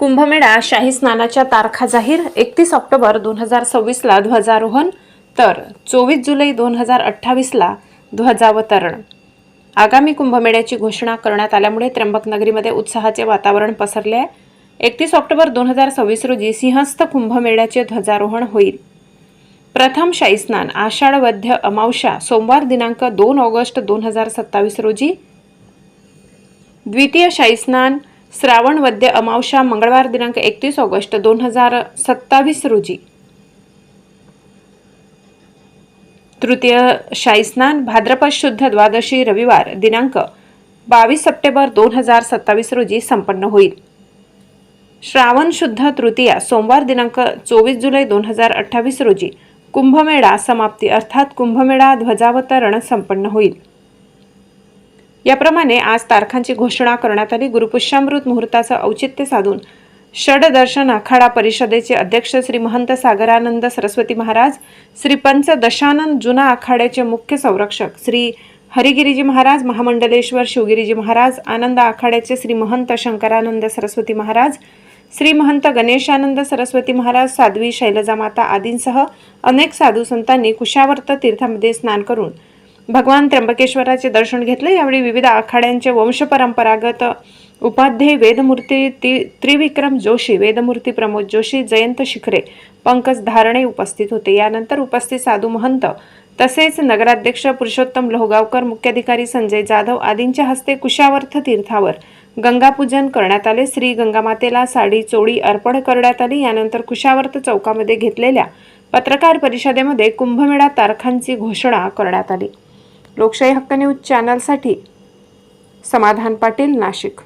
कुंभमेळा शाही स्नानाच्या तारखा जाहीर एकतीस ऑक्टोबर दोन हजार सव्वीसला ध्वजारोहण तर चोवीस जुलै दोन हजार अठ्ठावीसला ध्वजावतरण. आगामी कुंभमेळ्याची घोषणा करण्यात आल्यामुळे त्र्यंबकनगरीमध्ये उत्साहाचे वातावरण पसरले आहे. एकतीस ऑक्टोबर दोन हजार सव्वीस रोजी सिंहस्थ कुंभमेळ्याचे ध्वजारोहण होईल. प्रथम शाही स्नान आषाढ वद्य अमावशा सोमवार दिनांक दोन ऑगस्ट दोन हजार सत्तावीस रोजी. द्वितीय शाही स्नान श्रावण वद्य अमावस्या मंगळवार दिनांक एकतीस ऑगस्ट दोन हजार सत्तावीस रोजी. तृतीय शाही स्नान भाद्रपद शुद्ध द्वादशी रविवार दिनांक बावीस सप्टेंबर दोन हजार सत्तावीस रोजी संपन्न होईल. श्रावण शुद्ध तृतीया सोमवार दिनांक चोवीस जुलै दोन हजार अठ्ठावीस रोजी कुंभमेळा समाप्ती अर्थात कुंभमेळा ध्वजावतरण संपन्न होईल. याप्रमाणे आज तारखांची घोषणा करण्यात आली. गुरुपुष्यामृत मुहूर्ताचं औचित्य साधून षडदर्शन आखाडा परिषदेचे अध्यक्ष श्री महंत सागरानंद सरस्वती महाराज श्री पंच दशानंद जुना आखाड्याचे मुख्य संरक्षक श्री हरिगिरीजी महाराज महामंडलेश्वर शिवगिरीजी महाराज आनंद आखाड्याचे श्री महंत शंकरानंद सरस्वती महाराज श्री महंत गणेशानंद सरस्वती महाराज साध्वी शैलजा माता आदींसह अनेक साधू संतांनी कुशावर्त तीर्थामध्ये स्नान करून भगवान त्र्यंबकेश्वराचे दर्शन घेतले. यावेळी विविध आखाड्यांचे वंशपरंपरागत उपाध्ये वेदमूर्ती ति त्रिविक्रम जोशी वेदमूर्ती प्रमोद जोशी जयंत शिखरे पंकज धारणे उपस्थित होते. यानंतर उपस्थित साधू महंत तसेच नगराध्यक्ष पुरुषोत्तम लोहगावकर मुख्याधिकारी संजय जाधव आदींच्या हस्ते कुशावर्थ तीर्थावर गंगापूजन करण्यात आले. श्री गंगामातेला साडी चोळी अर्पण करण्यात आली. यानंतर कुशावर्त चौकामध्ये घेतलेल्या पत्रकार परिषदेमध्ये कुंभमेळा तारखांची घोषणा करण्यात आली. लोकशाही हक्क न्यूज चॅनलसाठी समाधान पाटील नाशिक.